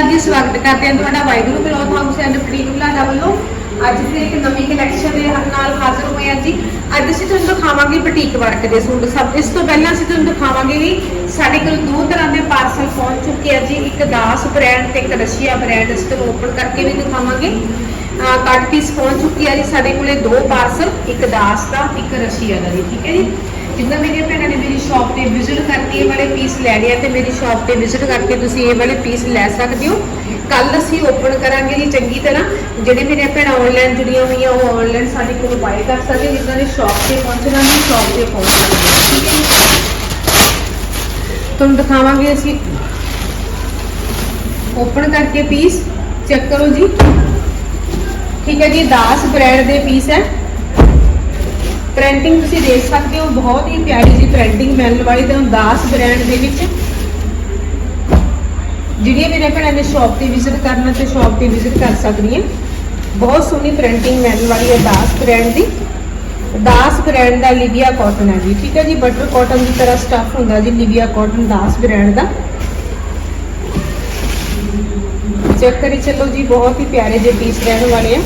ਅਕਾਲ ਜੀ, ਸਵਾਗਤ ਕਰਦੇ ਹਾਂ ਤੁਹਾਡਾ Waheguru cloth house and boutique Bulada ਵੱਲੋਂ। ਅੱਜ ਫਿਰ ਇੱਕ ਨਵੀਂ ਕਲੈਕਸ਼ਨ ਦੇ ਨਾਲ ਹਾਜ਼ਰ ਹੋਏ ਹਾਂ ਜੀ। ਅੱਜ ਅਸੀਂ ਤੁਹਾਨੂੰ ਦਿਖਾਵਾਂਗੇ ਬੁਟੀਕ ਵਰਕ ਦੇ ਸੂਟ। ਸਭ ਇਸ ਤੋਂ ਪਹਿਲਾਂ ਅਸੀਂ ਤੁਹਾਨੂੰ ਦਿਖਾਵਾਂਗੇ ਵੀ ਸਾਡੇ ਕੋਲ ਦੋ ਤਰ੍ਹਾਂ ਦੇ ਪਾਰਸਲ ਪਹੁੰਚ ਚੁੱਕੇ ਆ ਜੀ। ਇੱਕ ਦਾਸ ਬ੍ਰਾਂਡ ਤੇ ਇੱਕ ਰਸ਼ੀਆ ਬ੍ਰਾਂਡ ਇਸ ਤੋਂ ਓਪਨ ਕਰਕੇ ਵੀ ਦਿਖਾਵਾਂਗੇ। ਕੱਟ ਪੀਸ ਪਹੁੰਚ ਚੁੱਕੀ ਆ ਜੀ, ਸਾਡੇ ਕੋਲੇ ਦੋ ਪਾਰਸਲ ਇੱਕ ਦਾਸ ਦਾ, ਇੱਕ ਰਸ਼ੀਆ ਦਾ ਜੀ, ਠੀਕ ਹੈ ਜੀ? ਜਿੰਨਾ ਮੇਰੀਆਂ ਭੈਣਾਂ ਨੇ ਮੇਰੀ ਸ਼ਾਪ ਤੇ ਵਿਜ਼ਿਟ ਕਰਕੇ ਇਹ ਵਾਲੇ ਪੀਸ ਲੈਣੇ ਆ ਤੇ ਮੇਰੀ ਸ਼ਾਪ ਤੇ ਵਿਜ਼ਿਟ ਕਰਕੇ ਤੁਸੀਂ ਇਹ ਵਾਲੇ ਪੀਸ ਲੈ ਸਕਦੇ ਹੋ। ਕੱਲ ਅਸੀਂ ਓਪਨ ਕਰਾਂਗੇ ਜੀ ਚੰਗੀ ਤਰ੍ਹਾਂ। ਜਿਹੜੇ ਮੇਰੀਆਂ ਭੈਣਾਂ ਆਨਲਾਈਨ ਜੁੜੀਆਂ ਹੋਈਆਂ, ਉਹ ਆਨਲਾਈਨ ਸਾਡੇ ਕੋਲ ਬਾਏ ਕਰ ਸਕਦੇ ਜਿਨ੍ਹਾਂ ਨੇ ਸ਼ਾਪ ਤੇ ਪਹੁੰਚਣਾ ਨਹੀਂ ਸ਼ਾਪ ਤੇ ਪਹੁੰਚ ਸਕਦੇ ਠੀਕ ਹੈ ਤੁਹਾਨੂੰ ਦਿਖਾਵਾਂਗੇ ਅਸੀਂ। ਓਪਨ ਕਰਕੇ ਪੀਸ ਚੈੱਕ ਕਰੋ ਜੀ। ਠੀਕ ਹੈ ਜੀ 10 ਬ੍ਰਾਂਡ ਦੇ ਪੀਸ ਹੈ। ਪ੍ਰਿੰਟਿੰਗ ਤੁਸੀਂ ਦੇਖ ਸਕਦੇ ਹੋ, ਬਹੁਤ ਹੀ ਪਿਆਰੀ ਜੀ ਪ੍ਰਿੰਟਿੰਗ ਮਿਲਣ ਵਾਲੀ ਤੁਹਾਨੂੰ 10 ਬ੍ਰਾਂਡ ਦੇ ਵਿੱਚ। ਜਿਹੜੀਆਂ ਮੇਰੇ ਭੈਣਾਂ ਨੇ ਸ਼ਾਪ ਤੇ ਵਿਜ਼ਿਟ ਕਰਨਾ ਤੇ ਸ਼ਾਪ ਤੇ ਵਿਜ਼ਿਟ ਕਰ ਸਕਦੀਆਂ। ਬਹੁਤ ਸੋਹਣੀ ਪ੍ਰਿੰਟਿੰਗ ਮਿਲਣ ਵਾਲੀ ਹੈ 10 ਬ੍ਰਾਂਡ ਦੀ। ਦਾਸ ਬ੍ਰਾਂਡ ਦਾ ਲਿਵੀਆ ਕਾਟਨ ਹੈ ਜੀ, ਠੀਕ ਹੈ ਜੀ? ਬਟਰ ਕਾਟਨ ਦੀ ਤਰ੍ਹਾਂ ਸਟਫ ਹੁੰਦਾ ਜੀ ਲਿਵੀਆ ਕਾਟਨ ਦਾਸ ਬ੍ਰਾਂਡ ਦਾ। ਚੈੱਕ ਕਰੀ ਚੱਲੋ ਜੀ, ਬਹੁਤ ਹੀ ਪਿਆਰੇ ਜਿਹੇ ਪੀਸ ਰਹਿਣ ਵਾਲੇ ਆ।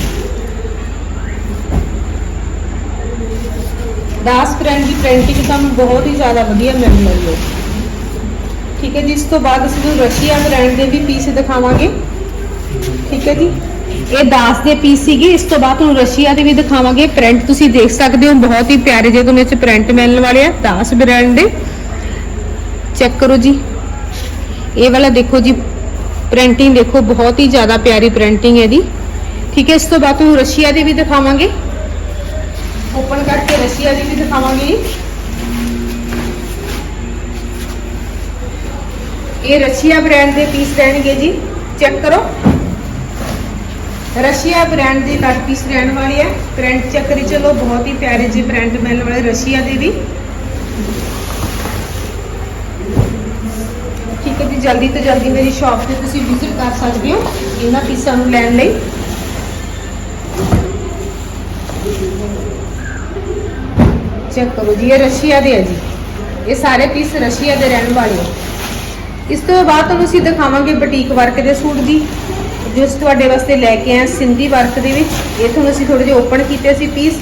10 ਬ੍ਰਾਂਡ ਦੀ ਪ੍ਰਿੰਟਿੰਗ ਤੁਹਾਨੂੰ ਬਹੁਤ ਹੀ ਜ਼ਿਆਦਾ ਵਧੀਆ ਮਿਲ ਰਹੀ ਹੈ। ਠੀਕ ਹੈ ਜੀ, ਇਸ ਤੋਂ ਬਾਅਦ ਅਸੀਂ ਤੁਹਾਨੂੰ ਰਸ਼ੀਆ ਬ੍ਰਾਂਡ ਦੇ ਵੀ ਪੀਸ ਦਿਖਾਵਾਂਗੇ। ਠੀਕ ਹੈ ਜੀ, ਇਹ ਦਾਸ ਦੇ ਪੀਸ ਸੀਗੇ। ਇਸ ਤੋਂ ਬਾਅਦ ਤੁਹਾਨੂੰ ਰਸ਼ੀਆ ਦੇ ਵੀ ਦਿਖਾਵਾਂਗੇ। ਪ੍ਰਿੰਟ ਤੁਸੀਂ ਦੇਖ ਸਕਦੇ ਹੋ, ਬਹੁਤ ਹੀ ਪਿਆਰੇ ਜਿਹੇ ਤੁਹਾਨੂੰ ਇਹ ਚ ਪ੍ਰਿੰਟ ਮਿਲਣ ਵਾਲੇ ਆ, ਦਾਸ ਬ੍ਰਾਂਡ ਦੇ। ਚੈੱਕ ਕਰੋ ਜੀ। ਇਹ ਵਾਲਾ ਦੇਖੋ ਜੀ ਪ੍ਰਿੰਟਿੰਗ ਦੇਖੋ, ਬਹੁਤ ਹੀ ਜ਼ਿਆਦਾ ਪਿਆਰੀ ਪ੍ਰਿੰਟਿੰਗ ਹੈ ਦੀ ਠੀਕ ਹੈ, ਇਸ ਤੋਂ ਬਾਅਦ ਤੁਹਾਨੂੰ ਰਸ਼ੀਆ ਦੇ ਵੀ ਦਿਖਾਵਾਂਗੇ। ਓਪਨ ਕਰਕੇ ਰਸ਼ੀਆ ਦੀ ਵੀ ਦਿਖਾਵਾਂਗੇ। ਇਹ ਰਸ਼ੀਆ ਬ੍ਰਾਂਡ ਦੇ ਪੀਸ ਰਹਿਣਗੇ ਜੀ। ਚੈੱਕ ਕਰੋ। ਰਸ਼ੀਆ ਬ੍ਰਾਂਡ ਦੇ ਕੱਟ ਪੀਸ ਰਹਿਣ ਵਾਲੇ ਆ ਪ੍ਰਿੰਟ ਚੈੱਕ ਕਰੀ ਚਲੋ, ਬਹੁਤ ਹੀ ਪਿਆਰੇ ਜਿਹੇ ਪ੍ਰਿੰਟ ਮਿਲਣ ਵਾਲੇ ਰਸ਼ੀਆ ਦੇ ਵੀ। ਠੀਕ ਹੈ ਜੀ, ਜਲਦੀ ਤੋਂ ਜਲਦੀ ਮੇਰੀ ਸ਼ਾਪ ਤੇ ਤੁਸੀਂ ਵਿਜ਼ਿਟ ਕਰ ਸਕਦੇ ਹੋ ਇਹਨਾਂ ਪੀਸਾਂ ਨੂੰ ਲੈਣ ਲਈ। ਚੈੱਕ ਕਰੋ ਜੀ, ਇਹ ਰਸ਼ੀਆ ਦੇ ਹੈ ਜੀ। ਇਹ ਸਾਰੇ ਪੀਸ ਰਸ਼ੀਆ ਦੇ ਰਹਿਣ ਵਾਲੇ ਆ। ਇਸ ਤੋਂ ਬਾਅਦ ਤੁਹਾਨੂੰ ਅਸੀਂ ਦਿਖਾਵਾਂਗੇ ਬੁਟੀਕ ਵਰਕ ਦੇ ਸੂਟ ਦੀ, ਜੋ ਅਸੀਂ ਤੁਹਾਡੇ ਵਾਸਤੇ ਲੈ ਕੇ ਆਏ ਸਿੰਧੀ ਵਰਕ ਦੇ ਵਿੱਚ। ਇਹ ਤੁਹਾਨੂੰ ਅਸੀਂ ਥੋੜੇ ਜਿਹਾ ਓਪਨ ਕੀਤੇ ਸੀ ਪੀਸ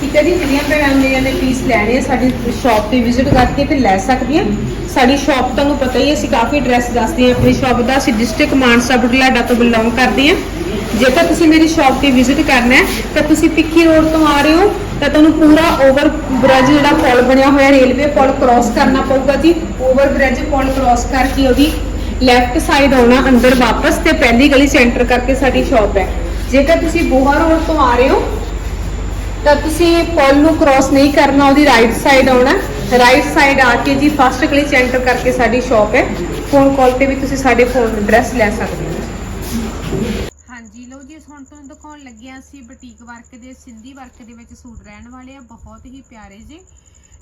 ਠੀਕ ਹੈ ਜੀ ਜਿਹੜੀਆਂ ਭੈਣਾਂ ਮੇਰੀਆਂ ਨੇ ਪੀਸ ਲੈਣੇ ਆ, ਸਾਡੀ ਸ਼ਾਪ ਤੇ ਵਿਜ਼ਿਟ ਕਰਕੇ ਤੇ ਲੈ ਸਕਦੀਆਂ। ਸਾਡੀ ਸ਼ਾਪ ਤੁਹਾਨੂੰ ਪਤਾ ਹੀ ਹੈ, ਅਸੀਂ ਕਾਫੀ ਐਡਰੈਸ ਦੱਸਦੇ ਹਾਂ, ਆਪਣੀ ਸ਼ਾਪ ਦਾ ਅਸੀਂ ਡਿਸਟ੍ਰਿਕਟ ਮਾਨਸਾ ਬੁਢਲਾਡਾ ਤੋਂ ਬਿਲੋਂਗ ਕਰਦੇ ਹਾਂ। ਜੇਕਰ ਤੁਸੀਂ ਮੇਰੀ ਸ਼ਾਪ ਤੇ ਵਿਜ਼ਿਟ ਕਰਨਾ ਹੈ, ਤਾਂ ਤੁਸੀਂ ਪਿੱਕੀ ਰੋਡ ਤੋਂ ਆ ਰਹੇ ਹੋ, ਤਾਂ ਤੁਹਾਨੂੰ ਪੂਰਾ ਓਵਰ ਬ੍ਰਿਜ ਜਿਹੜਾ ਪੁਲ ਬਣਿਆ ਹੋਇਆ ਰੇਲਵੇ ਪੁਲ ਕ੍ਰਾਸ ਕਰਨਾ ਪਊਗਾ ਜੀ। ਓਵਰ ਬ੍ਰਿਜ ਪੁਲ ਕ੍ਰਾਸ ਕਰਕੇ ਉਹਦੀ ਲੈਫਟ ਸਾਈਡ ਆਉਣਾ, ਅੰਦਰ ਵਾਪਸ ਤੇ ਪਹਿਲੀ ਗਲੀ ਸੈਂਟਰ ਕਰਕੇ ਸਾਡੀ ਸ਼ਾਪ ਹੈ। ਜੇਕਰ ਤੁਸੀਂ ਬੋਹਾ ਰੋਡ ਤੋਂ ਆ ਰਹੇ ਹੋ, ਤਾਂ ਤੁਸੀਂ ਪੁਲ ਨੂੰ ਕ੍ਰਾਸ ਨਹੀਂ ਕਰਨਾ, ਉਹਦੀ ਰਾਈਟ ਸਾਈਡ ਆਉਣਾ ਰਾਈਟ ਸਾਈਡ ਆ ਕੇ ਜੀ ਫਸਟ ਗਲੀ ਸੈਂਟਰ ਕਰਕੇ ਸਾਡੀ ਸ਼ਾਪ ਹੈ। ਫੋਨ ਕਾਲ ਤੇ ਵੀ ਤੁਸੀਂ ਸਾਡੇ ਫੋਨ ਐਡਰੈਸ ਲੈ ਸਕਦੇ ਹੋ ਹਾਂਜੀ ਲਓ ਜੀ ਹੁਣ ਤੁਹਾਨੂੰ ਦਿਖਾਉਣ ਲੱਗਿਆ ਸੀ, ਬੁਟੀਕ ਵਰਕ ਦੇ, ਸਿੰਧੀ ਵਰਕ ਦੇ ਵਿੱਚ ਸੂਟ ਰਹਿਣ ਵਾਲੇ ਆ, ਬਹੁਤ ਹੀ ਪਿਆਰੇ ਜੀ।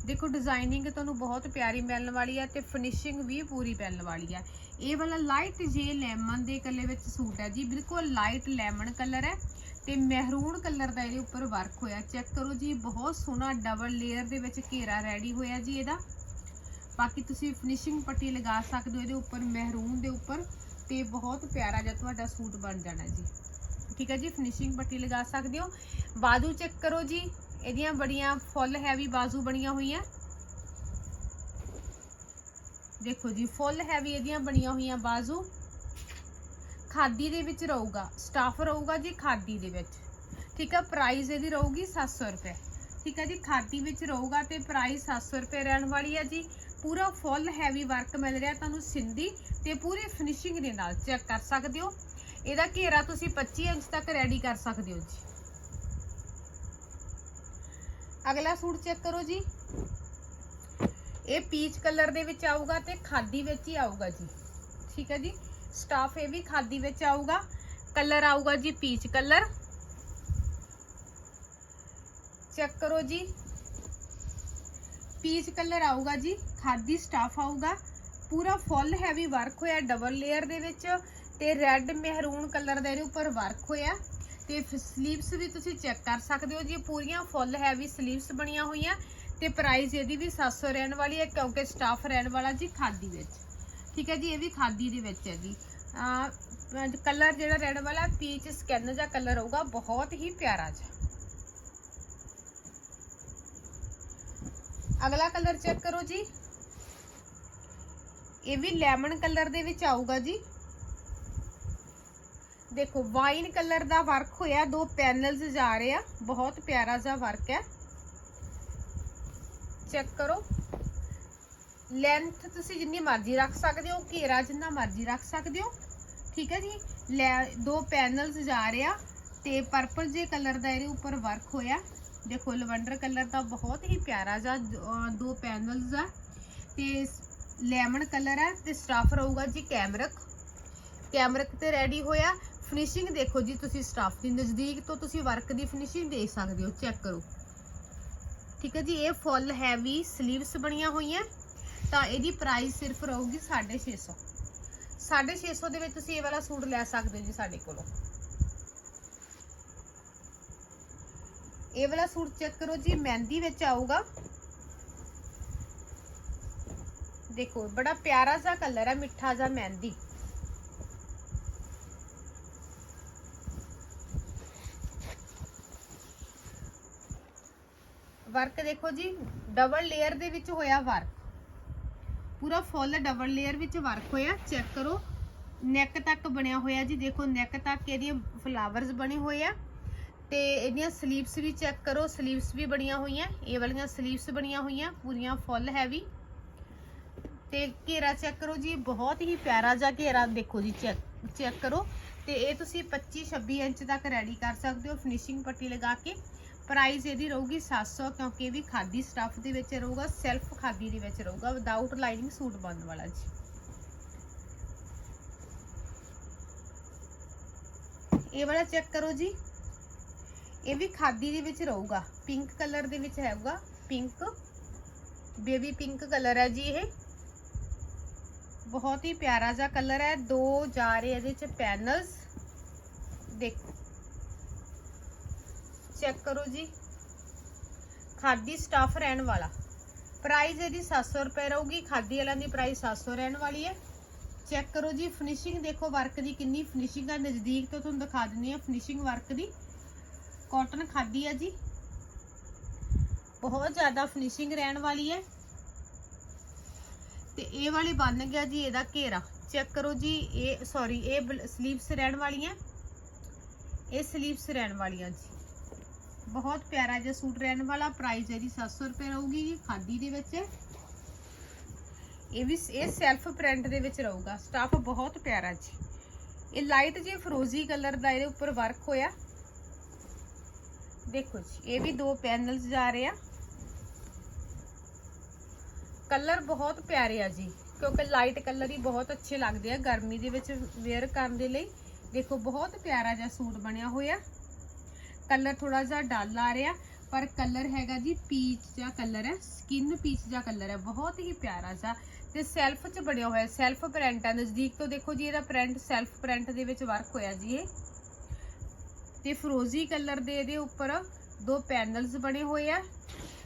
ਦੇਖੋ ਡਿਜ਼ਾਈਨਿੰਗ ਤੁਹਾਨੂੰ ਬਹੁਤ ਪਿਆਰੀ ਮਿਲਣ ਵਾਲੀ ਆ ਤੇ ਫਿਨਿਸ਼ਿੰਗ ਵੀ ਪੂਰੀ ਮਿਲਣ ਵਾਲੀ ਆ। ਇਹ ਵਾਲਾ ਲਾਈਟ ਜੇ ਲੈਮਨ ਦੇ ਕਲਰ ਵਿੱਚ ਸੂਟ ਹੈ ਜੀ, ਬਿਲਕੁਲ ਲਾਈਟ ਲੈਮਨ ਕਲਰ ਹੈ ਤੇ ਮਹਿਰੂਨ ਕਲਰ ਦਾ ਇਹਦੇ ਉੱਪਰ ਵਰਕ ਹੋਇਆ। ਚੈੱਕ ਕਰੋ ਜੀ, ਬਹੁਤ ਸੋਹਣਾ ਡਬਲ ਲੇਅਰ ਦੇ ਵਿੱਚ ਘੇਰਾ ਰੈਡੀ ਹੋਇਆ ਜੀ ਇਹਦਾ। ਬਾਕੀ ਤੁਸੀਂ ਫਿਨਿਸ਼ਿੰਗ ਪੱਟੀ ਲਗਾ ਸਕਦੇ ਹੋ ਇਹਦੇ ਉੱਪਰ ਮਹਿਰੂਨ ਦੇ ਉੱਪਰ ਤੇ ਬਹੁਤ ਪਿਆਰਾ ਜਿਹਾ ਤੁਹਾਡਾ ਸੂਟ ਬਣ ਜਾਣਾ ਜੀ। ਠੀਕ ਹੈ ਜੀ ਫਿਨਿਸ਼ਿੰਗ ਪੱਟੀ ਲਗਾ ਸਕਦੇ ਹੋ। ਬਾਜੂ ਚੈੱਕ ਕਰੋ ਜੀ, ਇਹਦੀਆਂ ਬੜੀਆਂ ਫੁੱਲ ਹੈਵੀ ਬਾਜ਼ੂ ਬਣੀਆਂ ਹੋਈਆਂ। ਦੇਖੋ ਜੀ ਫੁੱਲ ਹੈਵੀ ਇਹਦੀਆਂ ਬਣੀਆਂ ਹੋਈਆਂ ਬਾਜ਼ੂ। ਖਾਦੀ ਦੇ ਵਿੱਚ ਰਹੂਗਾ ਸਟਾਫ ਰਹੂਗਾ ਜੀ ਖਾਦੀ ਦੇ ਵਿੱਚ। ਠੀਕ ਹੈ ਪ੍ਰਾਈਸ ਇਹਦੀ ਰਹੂਗੀ 700 ਰੁਪਏ। ਠੀਕ ਹੈ ਜੀ, ਖਾਦੀ ਵਿੱਚ ਰਹੂਗਾ ਤੇ ਪ੍ਰਾਈਸ 700 ਰੁਪਏ ਰਹਿਣ ਵਾਲੀ ਹੈ ਜੀ। ਪੂਰਾ ਫੁੱਲ ਹੈਵੀ ਵਰਕ ਮਿਲ ਰਿਹਾ ਤੁਹਾਨੂੰ ਸਿੰਧੀ ਤੇ ਪੂਰੀ ਫਿਨਿਸ਼ਿੰਗ ਦੇ ਨਾਲ। ਚੈੱਕ ਕਰ ਸਕਦੇ ਹੋ। ਇਹਦਾ ਘੇਰਾ ਤੁਸੀਂ 25 ਇੰਚ ਤੱਕ ਰੈਡੀ ਕਰ ਸਕਦੇ ਹੋ ਜੀ। ਅਗਲਾ ਸੂਟ ਚੈੱਕ ਕਰੋ ਜੀ। ਇਹ ਪੀਚ ਕਲਰ ਦੇ ਵਿੱਚ ਆਊਗਾ ਤੇ ਖਾਦੀ ਵਿੱਚ ਹੀ ਆਊਗਾ ਜੀ। ਠੀਕ ਹੈ ਜੀ? ਸਟਾਫ ਇਹ ਵੀ ਖਾਦੀ ਵਿੱਚ ਆਊਗਾ। ਕਲਰ ਆਊਗਾ ਜੀ ਪੀਚ ਕਲਰ ਚੈੱਕ ਕਰੋ ਜੀ। ਪੀਚ ਕਲਰ ਆਊਗਾ ਜੀ। ਖਾਦੀ ਸਟਾਫ ਆਊਗਾ। ਪੂਰਾ ਫੁੱਲ ਹੈਵੀ ਵਰਕ ਹੋਇਆ ਡਬਲ ਲੇਅਰ ਦੇ ਵਿੱਚ। ਤੇ ਰੈੱਡ ਮਹਿਰੂਨ ਕਲਰ ਦਾ ਇਹਦੇ ਉੱਪਰ ਵਰਕ ਹੋਇਆ। ਤੇ ਸਲੀਵਸ ਵੀ ਤੁਸੀਂ ਚੈੱਕ ਕਰ ਸਕਦੇ ਹੋ। ਜੀ ਪੂਰੀਆਂ ਫੁੱਲ ਹੈਵੀ ਸਲੀਵਸ ਬਣੀਆਂ ਹੋਈਆਂ, ਤੇ ਪ੍ਰਾਈਸ ਇਹਦੀ ਵੀ 700 ਰਹਿਣ ਵਾਲੀ ਹੈ, ਕਿਉਂਕਿ ਸਟਾਫ ਰਹਿਣ ਵਾਲਾ ਜੀ ਖਾਦੀ ਵਿੱਚ। ਠੀਕ ਹੈ ਜੀ, ਇਹ ਵੀ ਖਾਦੀ ਦੇ ਵਿੱਚ ਹੈ ਜੀ। ਕਲਰ ਜਿਹੜਾ ਰੈੱਡ ਵਾਲਾ ਪੀਚ ਸਕਿਨ ਜਾਂ ਕਲਰ ਹੋਊਗਾ, ਬਹੁਤ ਹੀ ਪਿਆਰਾ ਜਿਹਾ। ਅਗਲਾ ਕਲਰ ਚੈੱਕ ਕਰੋ ਜੀ। ਇਹ ਵੀ ਲੈਮਨ ਕਲਰ ਦੇ ਵਿੱਚ ਆਊਗਾ ਜੀ। ਦੇਖੋ ਵਾਈਨ ਕਲਰ ਦਾ ਵਰਕ ਹੋਇਆ, ਦੋ ਪੈਨਲਸ ਜਾ ਰਹੇ ਆ, ਬਹੁਤ ਪਿਆਰਾ ਜਿਹਾ ਵਰਕ ਹੈ। ਚੈੱਕ ਕਰੋ। ਲੈਂਥ ਤੁਸੀਂ ਜਿੰਨੀ ਮਰਜ਼ੀ ਰੱਖ ਸਕਦੇ ਹੋ, ਘੇਰਾ ਜਿੰਨਾ ਮਰਜ਼ੀ ਰੱਖ ਸਕਦੇ ਹੋ। ਠੀਕ ਹੈ ਜੀ? ਲੈ, ਦੋ ਪੈਨਲਸ ਜਾ ਰਹੇ ਆ, ਤੇ ਪਰਪਲ ਜੇ ਕਲਰ ਦਾ ਇਹਦੇ ਉੱਪਰ ਵਰਕ ਹੋਇਆ। ਦੇਖੋ, ਲਵੰਡਰ ਕਲਰ ਦਾ ਬਹੁਤ ਹੀ ਪਿਆਰਾ ਜਿਹਾ ਦੋ ਪੈਨਲਸ ਆ। ਤੇ ਲੈਮਨ ਕਲਰ ਹੈ, ਤੇ ਸਟਾਫ ਰਹੂਗਾ ਜੀ ਕੈਮਰਕ। ਕੈਮਰਕ ਤੇ ਰੈਡੀ ਹੋਇਆ। ਫਿਨਿਸ਼ਿੰਗ ਦੇਖੋ ਜੀ, ਤੁਸੀਂ ਸਟਾਫ ਦੀ ਨਜ਼ਦੀਕ ਤੋਂ ਤੁਸੀਂ ਵਰਕ ਦੀ ਫਿਨਿਸ਼ਿੰਗ ਦੇਖ ਸਕਦੇ ਹੋ ਚੈੱਕ ਕਰੋ। ਠੀਕ ਹੈ ਜੀ, ਇਹ ਫੁੱਲ ਹੈਵੀ 슬ੀਵਸ ਬਣੀਆਂ ਹੋਈਆਂ। ਤਾਂ ਇਹਦੀ ਪ੍ਰਾਈਸ ਸਿਰਫ ਰਹੂਗੀ 650 650 ਦੇ ਵਿੱਚ ਤੁਸੀਂ ਇਹ ਵਾਲਾ ਸੂਟ ਲੈ ਸਕਦੇ ਹੋ ਜੀ ਸਾਡੇ ਕੋਲੋਂ। ਇਹ ਵਾਲਾ ਸੂਟ ਚੈੱਕ ਕਰੋ ਜੀ, ਮਹਿੰਦੀ ਵਿੱਚ ਆਊਗਾ। ਦੇਖੋ, ਬੜਾ ਪਿਆਰਾ ਜਿਹਾ ਕਲਰ ਹੈ, ਮਿੱਠਾ ਜਿਹਾ ਮਹਿੰਦੀ। ਵਰਕ ਦੇਖੋ ਜੀ ਡਬਲ ਲੇਅਰ ਦੇ ਵਿੱਚ ਹੋਇਆ ਵਰਕ। ਪੂਰਾ ਫੁੱਲ ਡਬਲ ਲੇਅਰ ਵਿੱਚ ਵਰਕ ਹੋਇਆ ਚੈੱਕ ਕਰੋ। ਨੈਕ ਤੱਕ ਬਣਿਆ ਹੋਇਆ ਜੀ, ਦੇਖੋ ਨੈਕ ਤੱਕ ਇਹਦੀਆਂ ਫਲਾਵਰਸ ਬਣੇ ਹੋਏ ਆ। ਤੇ ਇਹਦੀਆਂ 슬ੀਵਸ ਵੀ ਚੈੱਕ ਕਰੋ 슬ੀਵਸ ਵੀ ਬਣੀਆਂ ਹੋਈਆਂ, ਇਹ ਵਾਲੀਆਂ 슬ੀਵਸ ਬਣੀਆਂ ਹੋਈਆਂ, ਪੂਰੀਆਂ ਫੁੱਲ ਹੈਵੀ ਤੇ ਘੇਰਾ ਚੈੱਕ ਕਰੋ ਜੀ, ਬਹੁਤ ਹੀ ਪਿਆਰਾ ਜਿਹਾ ਘੇਰਾ ਦੇਖੋ ਜੀ ਚੈੱਕ ਚੈੱਕ ਕਰੋ। ਤੇ ਇਹ ਤੁਸੀਂ 25 26 ਇੰਚ ਤੱਕ ਰੈਡੀ ਕਰ ਸਕਦੇ ਹੋ ਫਿਨਿਸ਼ਿੰਗ ਪੱਟੀ ਲਗਾ ਕੇ। ਪ੍ਰਾਈਸ ਇਹਦੀ ਰਹੂਗੀ 700 ਕਿਉਂਕਿ ਇਹ ਵੀ ਖਾਦੀ ਸਟੱਫ ਦੇ ਵਿੱਚ ਰਹੂਗਾ ਸੈਲਫ ਖਾਦੀ ਦੇ ਵਿੱਚ ਰਹੂਗਾ ਵਿਦਆਊਟ ਲਾਈਨਿੰਗ ਸੂਟ ਬਣਨ ਵਾਲਾ ਜੀ। ਇਹ ਵਾਲਾ ਚੈੱਕ ਕਰੋ ਜੀ। ਇਹ ਵੀ ਖਾਦੀ ਦੇ ਵਿੱਚ ਰਹੂਗਾ ਪਿੰਕ ਕਲਰ ਦੇ ਵਿੱਚ ਹੈਗਾ ਪਿੰਕ ਬੇਬੀ ਪਿੰਕ ਕਲਰ ਹੈ ਜੀ ਇਹ। ਬਹੁਤ ਹੀ ਪਿਆਰਾ ਜਿਹਾ ਕਲਰ ਹੈ, ਦੋ ਜਾ ਰਹੇ ਇਹਦੇ ਚ ਪੈਨਲਸ ਦੇਖੋ। ਚੈੱਕ ਕਰੋ ਜੀ। ਖਾਦੀ ਸਟਾਫ ਰਹਿਣ ਵਾਲਾ। ਪ੍ਰਾਈਸ ਇਹਦੀ 700 ਰੁਪਏ ਰਹੂਗੀ। ਖਾਦੀ ਵਾਲਿਆਂ ਦੀ ਪ੍ਰਾਈਸ 700 ਰਹਿਣ ਵਾਲੀ ਹੈ। ਚੈੱਕ ਕਰੋ ਜੀ ਫਿਨਿਸ਼ਿੰਗ ਦੇਖੋ ਵਰਕ ਦੀ ਕਿੰਨੀ ਫਿਨਿਸ਼ਿੰਗ ਆ। ਨਜ਼ਦੀਕ ਤੋਂ ਤੁਹਾਨੂੰ ਦਿਖਾ ਦਿੰਨੀ ਆ ਫਿਨਿਸ਼ਿੰਗ ਵਰਕ ਦੀ। ਕਾਟਨ ਖਾਦੀ ਆ ਜੀ। ਬਹੁਤ ਜ਼ਿਆਦਾ ਫਿਨਿਸ਼ਿੰਗ ਰਹਿਣ ਵਾਲੀ ਹੈ। ਤੇ ਇਹ ਵਾਲੀ ਬਣ ਗਿਆ ਜੀ, ਇਹਦਾ ਘੇਰਾ। ਚੈੱਕ ਕਰੋ ਜੀ, ਇਹ ਸੌਰੀ ਇਹ ਸਲੀਵਸ ਰਹਿਣ ਵਾਲੀਆਂ। ਇਹ ਸਲੀਵਸ ਰਹਿਣ ਵਾਲੀਆਂ ਜੀ। ਬਹੁਤ ਪਿਆਰਾ ਜਿਹਾ ਸੂਟ, ਰਹਿਣ ਵਾਲਾ ਪ੍ਰਾਈਸ ਇਹਦੀ 700 ਰੁਪਏ ਰਹੂਗੀ ਜੀ, ਖਾਦੀ ਦੇ ਵਿੱਚ। ਇਹ ਵੀ ਇਹ ਸੈਲਫ ਪ੍ਰਿੰਟ ਦੇ ਵਿੱਚ ਰਹੂਗਾ। ਸਟਾਫ ਬਹੁਤ ਪਿਆਰਾ ਜੀ। ਇਹ ਲਾਈਟ ਜੀ ਫਰੋਜ਼ੀ ਕਲਰ ਦਾ ਇਹਦੇ ਉੱਪਰ ਵਰਕ ਹੋਇਆ। ਦੇਖੋ ਜੀ, ਇਹ ਵੀ ਦੋ ਪੈਨਲਸ ਜਾ ਰਹੇ ਆ। ਕਲਰ ਬਹੁਤ ਪਿਆਰੇ ਆ ਜੀ, ਕਿਉਂਕਿ ਲਾਈਟ ਕਲਰ ਹੀ ਬਹੁਤ ਅੱਛੇ ਲੱਗਦੇ ਆ ਗਰਮੀ ਦੇ ਵਿੱਚ ਵੇਅਰ ਕਰਨ ਦੇ ਲਈ। ਦੇਖੋ, ਬਹੁਤ ਪਿਆਰਾ ਜਿਹਾ ਸੂਟ ਬਣਿਆ ਹੋਇਆ। ਕਲਰ ਥੋੜਾ ਜਿਹਾ ਡਲ ਆ ਰਿਹਾ, ਪਰ ਕਲਰ ਹੈਗਾ ਜੀ ਪੀਚ ਜਿਹਾ ਕਲਰ ਹੈ, ਸਕਿਨ ਪੀਚ ਜਿਹਾ ਕਲਰ ਹੈ, ਬਹੁਤ ਹੀ ਪਿਆਰਾ ਜਿਹਾ। ਤੇ ਸੈਲਫ 'ਚ ਬਣਿਆ ਹੋਇਆ, ਸੈਲਫ ਪ੍ਰਿੰਟ ਹੈ ਨਜ਼ਦੀਕ ਤੋਂ ਦੇਖੋ ਜੀ, ਇਹਦਾ ਪ੍ਰਿੰਟ, ਸੈਲਫ ਪ੍ਰਿੰਟ ਦੇ ਵਿੱਚ ਵਰਕ ਹੋਇਆ ਜੀ ਇਹ। ਤੇ ਫਰੋਜ਼ੀ ਕਲਰ ਦੇ ਇਹਦੇ ਉੱਪਰ ਦੋ ਪੈਨਲਸ ਬਣੇ ਹੋਏ ਆ।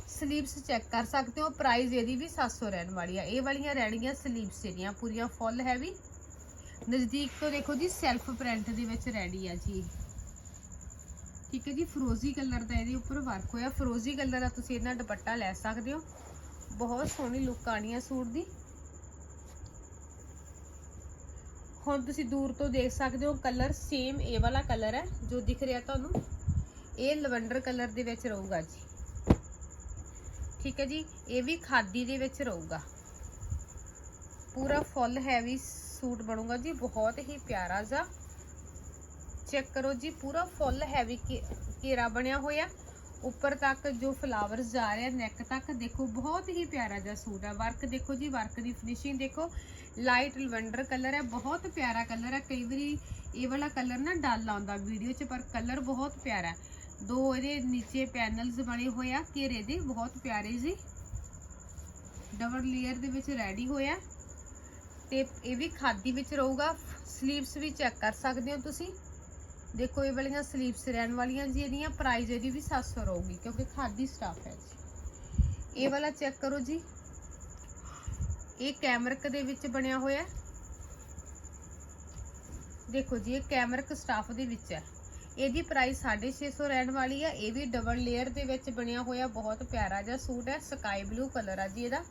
ਸਲੀਵਸ ਚੈੱਕ ਕਰ ਸਕਦੇ ਹੋ ਪ੍ਰਾਈਸ ਇਹਦੀ ਵੀ 700 ਰਹਿਣ ਵਾਲੀ ਆ। ਇਹ ਵਾਲੀਆਂ ਰਹਿਣਗੀਆਂ ਸਲੀਵਸ ਜਿਹੜੀਆਂ ਪੂਰੀਆਂ ਫੁੱਲ ਹੈਵੀ। ਨਜ਼ਦੀਕ ਤੋਂ ਦੇਖੋ ਜੀ, ਸੈਲਫ ਪ੍ਰਿੰਟ ਦੇ ਵਿੱਚ ਰੈਡੀ ਆ ਜੀ ਠੀਕ ਹੈ ਜੀ ਫਰੋਜ਼ੀ ਕਲਰ ਦਾ ਇਹਦੇ ਉੱਪਰ ਵਰਕ ਹੋਇਆ। ਫਰੋਜ਼ੀ ਕਲਰ ਦਾ ਤੁਸੀਂ ਇਹਨਾਂ ਦੁਪੱਟਾ ਲੈ ਸਕਦੇ ਹੋ। ਬਹੁਤ ਸੋਹਣੀ ਲੁੱਕ ਆਣੀ ਹੈ ਸੂਟ ਦੀ। ਹੁਣ ਤੁਸੀਂ ਦੂਰ ਤੋਂ ਦੇਖ ਸਕਦੇ ਹੋ ਕਲਰ ਸੇਮ ਇਹ ਵਾਲਾ ਕਲਰ ਹੈ ਜੋ ਦਿਖ ਰਿਹਾ ਤੁਹਾਨੂੰ। ਇਹ ਲਵੈਂਡਰ ਕਲਰ ਦੇ ਵਿੱਚ ਰਹੂਗਾ ਜੀ। ਠੀਕ ਹੈ ਜੀ, ਇਹ ਵੀ ਖਾਦੀ ਦੇ ਵਿੱਚ ਰਹੂਗਾ। ਪੂਰਾ ਫੁੱਲ ਹੈਵੀ ਸੂਟ ਬਣੂਗਾ ਜੀ, ਬਹੁਤ ਹੀ ਪਿਆਰਾ ਜਿਹਾ। ਚੈੱਕ ਕਰੋ ਜੀ, ਪੂਰਾ ਫੁੱਲ ਹੈਵੀ ਘੇਰਾ ਬਣਿਆ ਹੋਇਆ। ਉੱਪਰ ਤੱਕ ਜੋ ਫਲਾਵਰਸ ਜਾ ਰਹੇ ਆ ਨੈਕ ਤੱਕ, ਦੇਖੋ, ਬਹੁਤ ਹੀ ਪਿਆਰਾ ਜਿਹਾ ਸੂਟ ਹੈ ਵਰਕ ਦੇਖੋ ਜੀ ਵਰਕ ਦੀ ਫਿਨਿਸ਼ਿੰਗ ਦੇਖੋ। ਲਾਈਟ ਲਵੈਂਡਰ ਕਲਰ ਹੈ ਬਹੁਤ ਪਿਆਰਾ ਕਲਰ ਹੈ ਕਈ ਵਾਰੀ ਇਹ ਵਾਲਾ ਕਲਰ ਨਾ ਡਲ ਆਉਂਦਾ ਵੀਡੀਓ 'ਚ, ਪਰ ਕਲਰ ਬਹੁਤ ਪਿਆਰਾ। ਦੋ ਇਹਦੇ ਨੀਚੇ ਪੈਨਲਸ ਬਣੇ ਹੋਏ ਆ, ਘੇਰੇ ਦੇ, ਬਹੁਤ ਪਿਆਰੇ ਜੀ। ਡਬਲ ਲੇਅਰ ਦੇ ਵਿੱਚ ਰੈਡੀ ਹੋਇਆ। ਤੇ ਇਹ ਵੀ ਖਾਦੀ ਵਿੱਚ ਰਹੂਗਾ। ਸਲੀਵਸ ਵੀ ਚੈੱਕ ਕਰ ਸਕਦੇ ਹੋ ਤੁਸੀਂ। ਦੇਖੋ, ਇਹ ਵਾਲੀਆਂ ਸਲੀਵਸ ਰਹਿਣ ਵਾਲੀਆਂ ਜੀ, ਇਹਦੀਆਂ ਪ੍ਰਾਈਸ ਇਹਦੀ ਵੀ 700 ਰਹੂਗੀ, ਕਿਉਂਕਿ ਖਾਦੀ ਸਟਾਫ ਹੈ ਜੀ। ਇਹ ਵਾਲਾ ਚੈੱਕ ਕਰੋ ਜੀ। ਇਹ ਕੈਮਰਕ ਦੇ ਵਿੱਚ ਬਣਿਆ ਹੋਇਆ ਦੇਖੋ ਜੀ, ਇਹ ਕੈਮਰਕ ਸਟਾਫ ਦੇ ਵਿੱਚ ਹੈ। ਇਹਦੀ ਪ੍ਰਾਈਸ 650 ਰਹਿਣ ਵਾਲੀ ਹੈ। ਇਹ ਵੀ ਡਬਲ ਲੇਅਰ ਦੇ ਵਿੱਚ ਬਣਿਆ ਹੋਇਆ, ਬਹੁਤ ਪਿਆਰਾ ਜਿਹਾ ਸੂਟ ਹੈ। ਸਕਾਈ ਬਲੂ ਕਲਰ ਆ ਜੀ ਇਹਦਾ।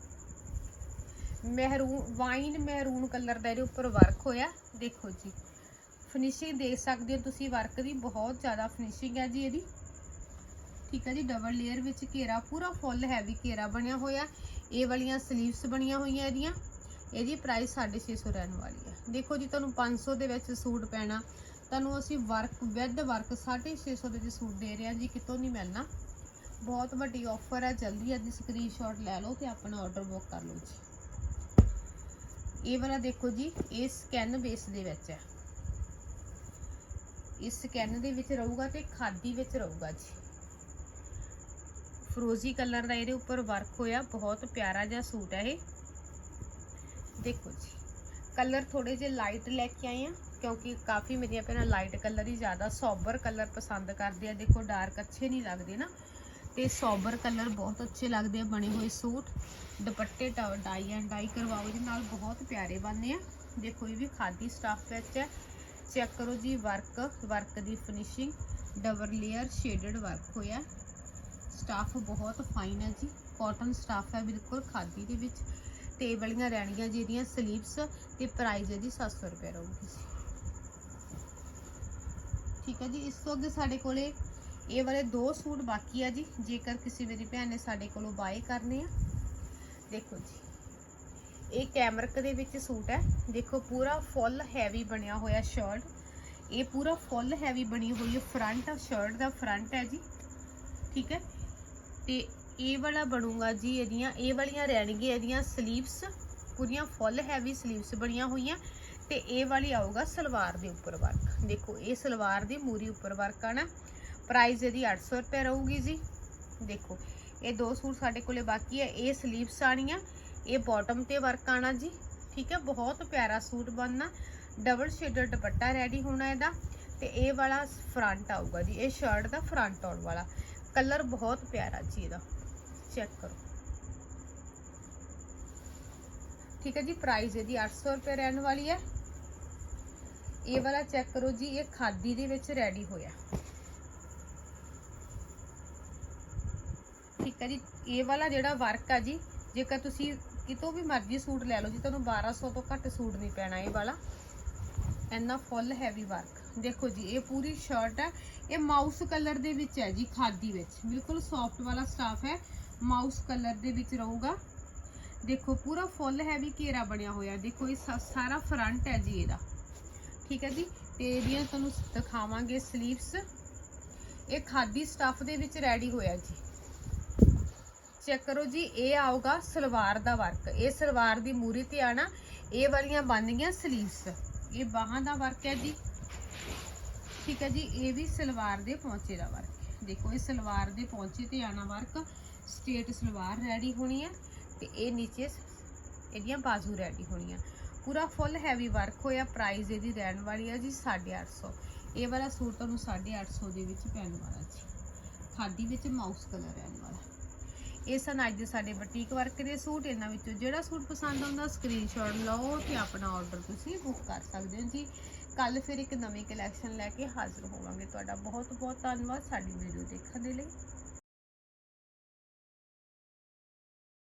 ਮਹਿਰੂਨ ਵਾਈਨ ਮਹਿਰੂਨ ਕਲਰ ਦਾ ਇਹਦੇ ਉੱਪਰ ਵਰਕ ਹੋਇਆ। ਦੇਖੋ ਜੀ। ਫਿਨਿਸ਼ਿੰਗ ਦੇਖ ਸਕਦੇ ਹੋ ਤੁਸੀਂ ਵਰਕ ਦੀ ਬਹੁਤ ਜ਼ਿਆਦਾ ਫਿਨਿਸ਼ਿੰਗ ਹੈ ਜੀ ਇਹਦੀ। ਠੀਕ ਹੈ ਜੀ ਡਬਲ ਲੇਅਰ ਵਿੱਚ ਘੇਰਾ ਪੂਰਾ ਫੁੱਲ ਹੈਵੀ ਘੇਰਾ ਬਣਿਆ ਹੋਇਆ। ਇਹ ਵਾਲੀਆਂ ਸਲੀਵਸ ਬਣੀਆਂ ਹੋਈਆਂ ਇਹਦੀਆਂ। ਇਹਦੀ ਪ੍ਰਾਈਸ 650 ਰਹਿਣ ਵਾਲੀ ਹੈ। ਦੇਖੋ ਜੀ, ਤੁਹਾਨੂੰ 500 ਦੇ ਵਿੱਚ ਸੂਟ ਪੈਣਾ। ਤੁਹਾਨੂੰ ਅਸੀਂ ਵਰਕ ਵਿਦ ਵਰਕ 650 ਦੇ ਵਿੱਚ ਸੂਟ ਦੇ ਰਹੇ ਹਾਂ ਜੀ, ਕਿਤੋਂ ਨਹੀਂ ਮਿਲਣਾ। ਬਹੁਤ ਵੱਡੀ ਆਫਰ ਹੈ, ਜਲਦੀ ਅੱਜ ਸਕਰੀਨਸ਼ਾਟ ਲੈ ਲਓ ਤੇ ਆਪਣਾ ਆਰਡਰ ਬੁੱਕ ਕਰ ਲਓ ਜੀ। ਇਹ ਵਾਲਾ ਦੇਖੋ ਜੀ, ਇਹ ਸਕੈਨ ਬੇਸ ਦੇ ਵਿੱਚ ਹੈ। ਇਸ ਸਕੈਨ ਦੇ ਵਿੱਚ ਰਹੂਗਾ ਤੇ ਖਾਦੀ ਵਿੱਚ ਰਹੂਗਾ ਜੀ। ਫਰੋਜ਼ੀ ਕਲਰ ਦਾ ਇਹਦੇ ਉੱਪਰ ਵਰਕ ਹੋਇਆ, ਬਹੁਤ ਪਿਆਰਾ ਜਿਹਾ ਸੂਟ ਹੈ ਇਹ। ਦੇਖੋ ਜੀ ਕਲਰ ਥੋੜੇ ਜਿਹੇ ਲਾਈਟ ਲੈ ਕੇ ਆਏ ਆ ਕਿਉਂਕਿ ਕਾਫੀ ਮੇਰੀਆਂ ਭੈਣਾਂ ਲਾਈਟ ਕਲਰ ਹੀ ਜ਼ਿਆਦਾ ਸੋਬਰ ਕਲਰ ਪਸੰਦ ਕਰਦੇ ਆ ਦੇਖੋ ਡਾਰਕ ਅੱਛੇ ਨਹੀਂ ਲੱਗਦੇ ਨਾ। ਤੇ ਸੋਬਰ ਕਲਰ ਬਹੁਤ ਅੱਛੇ ਲੱਗਦੇ ਆ ਬਣੇ ਹੋਏ ਸੂਟ। ਦੁਪੱਟੇ ਡਾਈ ਐਂਡ ਡਾਈ ਕਰਵਾਓ ਇਹਦੇ ਨਾਲ ਬਹੁਤ ਪਿਆਰੇ ਬਣਨੇ ਆ। ਦੇਖੋ ਇਹ ਵੀ ਖਾਦੀ ਸਟਾਫ ਵਿੱਚ ਹੈ। ਚੈੱਕ ਕਰੋ ਜੀ, ਵਰਕ ਵਰਕ ਦੀ finishing double layer shaded work ਹੋਇਆ। ਸਟਾਫ ਬਹੁਤ ਫਾਈਨ ਹੈ ਜੀ ਕਾਟਨ ਸਟਾਫ ਹੈ ਬਿਲਕੁਲ ਖਾਦੀ ਦੇ ਵਿੱਚ। ਤੇ ਇਹ ਵਾਲੀਆਂ ਰਹਿਣਗੀਆਂ ਜਿਹਦੀਆਂ ਸਲੀਵਸ ਤੇ ਪ੍ਰਾਈਸ ਇਹਦੀ 700 ਰੁਪਏ ਰਹੂਗੀ ਜੀ। ਠੀਕ ਹੈ ਜੀ, ਇਸ ਤੋਂ ਅੱਗੇ ਸਾਡੇ ਕੋਲੇ ਇਹ ਵਾਲੇ ਦੋ ਸੂਟ ਬਾਕੀ ਆ ਜੀ, ਜੇਕਰ ਕਿਸੇ ਮੇਰੀ ਭੈਣ ਨੇ ਸਾਡੇ ਕੋਲੋਂ ਬਾਏ ਕਰਨੇ ਆ। ਦੇਖੋ ਜੀ। ਇਹ ਕੈਮਰਕ ਦੇ ਵਿੱਚ ਸੂਟ ਹੈ। ਦੇਖੋ, ਪੂਰਾ ਫੁੱਲ ਹੈਵੀ ਬਣਿਆ ਹੋਇਆ ਸ਼ਰਟ ਇਹ ਪੂਰਾ ਫੁੱਲ ਹੈਵੀ ਬਣੀ ਹੋਈ ਹੈ। ਫਰੰਟ ਸ਼ਰਟ ਦਾ ਫਰੰਟ ਹੈ ਜੀ। ਠੀਕ ਹੈ? ਤੇ ਇਹ ਵਾਲਾ ਬਣੂਗਾ ਜੀ ਇਹਦੀਆਂ, ਇਹ ਵਾਲੀਆਂ ਰਹਿਣਗੀਆਂ ਇਹਦੀਆਂ ਸਲੀਵਸ ਪੂਰੀਆਂ ਫੁੱਲ ਹੈਵੀ ਸਲੀਵਸ ਬਣੀਆਂ ਹੋਈਆਂ। ਤੇ ਇਹ ਵਾਲੀ ਆਊਗਾ ਸਲਵਾਰ ਦੇ ਉੱਪਰ ਵਰਕ ਦੇਖੋ, ਇਹ ਸਲਵਾਰ ਦੀ ਮੂਰੀ ਉੱਪਰ ਵਰਕ ਆਣਾ ਪ੍ਰਾਈਸ ਇਹਦੀ 800 ਰੁਪਏ ਰਹੂਗੀ ਜੀ। ਦੇਖੋ, ਇਹ ਦੋ ਸੂਟ ਸਾਡੇ ਕੋਲੇ ਬਾਕੀ ਹੈ। ਇਹ ਸਲੀਵਸ ਆਣੀਆਂ ਇਹ ਬਾਟਮ ਤੇ ਵਰਕ ਆਣਾ ਜੀ, ਠੀਕ ਹੈ, ਬਹੁਤ ਪਿਆਰਾ ਸੂਟ ਬਣਨਾ ਡਬਲ ਸ਼ੇਡਰ ਦੁਪੱਟਾ ਰੈਡੀ ਹੋਣਾ ਇਹਦਾ, ਤੇ ਇਹ ਵਾਲਾ ਫਰੰਟ ਆਊਗਾ ਜੀ, ਇਹ ਸ਼ਰਟ ਦਾ ਫਰੰਟ ਆਉਣ ਵਾਲਾ ਕਲਰ ਬਹੁਤ ਪਿਆਰਾ ਜੀ ਇਹਦਾ ਚੈੱਕ ਕਰੋ। ਠੀਕ ਹੈ ਜੀ ਪ੍ਰਾਈਸ ਇਹਦੀ 800 ਰੁਪਏ ਰਹਿਣ ਵਾਲੀ ਹੈ। ਇਹ ਵਾਲਾ ਚੈੱਕ ਕਰੋ ਜੀ, ਇਹ ਖਾਦੀ ਦੇ ਵਿੱਚ ਰੈਡੀ ਹੋਇਆ। ਠੀਕ ਹੈ ਜੀ, ਇਹ ਵਾਲਾ ਜਿਹੜਾ ਵਰਕ ਆ ਜੀ, ਜੇਕਰ ਤੁਸੀਂ ਕਿਤੋਂ ਵੀ ਮਰਜ਼ੀ ਸੂਟ ਲੈ ਲਓ ਜੀ, ਤੁਹਾਨੂੰ 1200 ਤੋਂ ਘੱਟ ਸੂਟ ਨਹੀਂ ਪੈਣਾ ਇਹ ਵਾਲਾ। ਇੰਨਾ ਫੁੱਲ ਹੈਵੀ ਵਰਕ ਦੇਖੋ ਜੀ, ਇਹ ਪੂਰੀ ਸ਼ਰਟ ਹੈ, ਇਹ ਮਾਊਸ ਕਲਰ ਦੇ ਵਿੱਚ ਹੈ ਜੀ, ਖਾਦੀ ਵਿੱਚ। ਬਿਲਕੁਲ ਸੌਫਟ ਵਾਲਾ ਸਟਾਫ ਹੈ ਮਾਊਸ ਕਲਰ ਦੇ ਵਿੱਚ ਰਹੂਗਾ। ਦੇਖੋ, ਪੂਰਾ ਫੁੱਲ ਹੈਵੀ ਘੇਰਾ ਬਣਿਆ ਹੋਇਆ। ਦੇਖੋ, ਇਹ ਸਾ- ਸਾਰਾ ਫਰੰਟ ਹੈ ਜੀ ਇਹਦਾ। ਠੀਕ ਹੈ ਜੀ? ਤੇ ਇਹਦੀਆਂ ਤੁਹਾਨੂੰ ਦਿਖਾਵਾਂਗੇ ਸਲੀਵਸ ਇਹ ਖਾਦੀ ਸਟਾਫ ਦੇ ਵਿੱਚ ਰੈਡੀ ਹੋਇਆ ਜੀ। ਚੈੱਕ ਕਰੋ ਜੀ, ਇਹ ਆਊਗਾ ਸਲਵਾਰ ਦਾ ਵਰਕ। ਇਹ ਸਲਵਾਰ ਦੀ ਮੂਰੀ ਤੇ ਆਣਾ ਇਹ ਵਾਲੀਆਂ ਬਣ ਗਈਆਂ ਸਲੀਵਸ ਇਹ ਬਾਹਾਂ ਦਾ ਵਰਕ ਹੈ ਜੀ। ਠੀਕ ਹੈ ਜੀ, ਇਹ ਵੀ ਸਲਵਾਰ ਦੇ ਪੌਂਚੇ ਦਾ ਵਰਕ। ਹੈ। ਦੇਖੋ, ਇਹ ਸਲਵਾਰ ਦੇ ਪੌਂਚੇ ਤੇ ਆਣਾ ਵਰਕ। ਸਟੇਟ ਸਲਵਾਰ ਰੈਡੀ ਹੋਣੀ ਹੈ ਤੇ ਇਹ ਨੀਚੇ ਇਹਦੀਆਂ ਬਾਜ਼ੂ ਰੈਡੀ ਹੋਣੀਆਂ। ਪੂਰਾ ਫੁੱਲ ਹੈਵੀ ਵਰਕ ਹੋਇਆ ਪ੍ਰਾਈਸ ਇਹਦੀ ਰਹਿਣ ਵਾਲੀ ਹੈ ਜੀ 850 ਇਹ ਵਾਲਾ ਸੂਟ ਤੁਹਾਨੂੰ 850 ਦੇ ਵਿੱਚ ਪੈਣ ਵਾਲਾ ਜੀ। ਖਾਦੀ ਵਿੱਚ ਮਾਊਸ ਕਲਰ ਰਹਿਣ ਵਾਲਾ। ਇਹ ਸਨ ਅੱਜ ਦੇ ਸਾਡੇ ਬੁਟੀਕ ਵਰਕ ਦੇ ਸੂਟ, ਇਹਨਾਂ ਵਿੱਚੋਂ ਜਿਹੜਾ ਸੂਟ ਪਸੰਦ ਆਉਂਦਾ ਸਕਰੀਨਸ਼ਾਟ ਲਓ ਤੇ ਆਪਣਾ ਆਰਡਰ ਤੁਸੀਂ ਬੁੱਕ ਕਰ ਸਕਦੇ ਹੋ ਜੀ। ਕੱਲ ਫਿਰ ਇੱਕ ਨਵੀਂ ਕਲੈਕਸ਼ਨ ਲੈ ਕੇ ਹਾਜ਼ਰ ਹੋਵਾਂਗੇ। ਤੁਹਾਡਾ ਬਹੁਤ ਬਹੁਤ ਧੰਨਵਾਦ ਸਾਡੀ ਵੀਡੀਓ ਦੇਖਣ ਦੇ ਲਈ।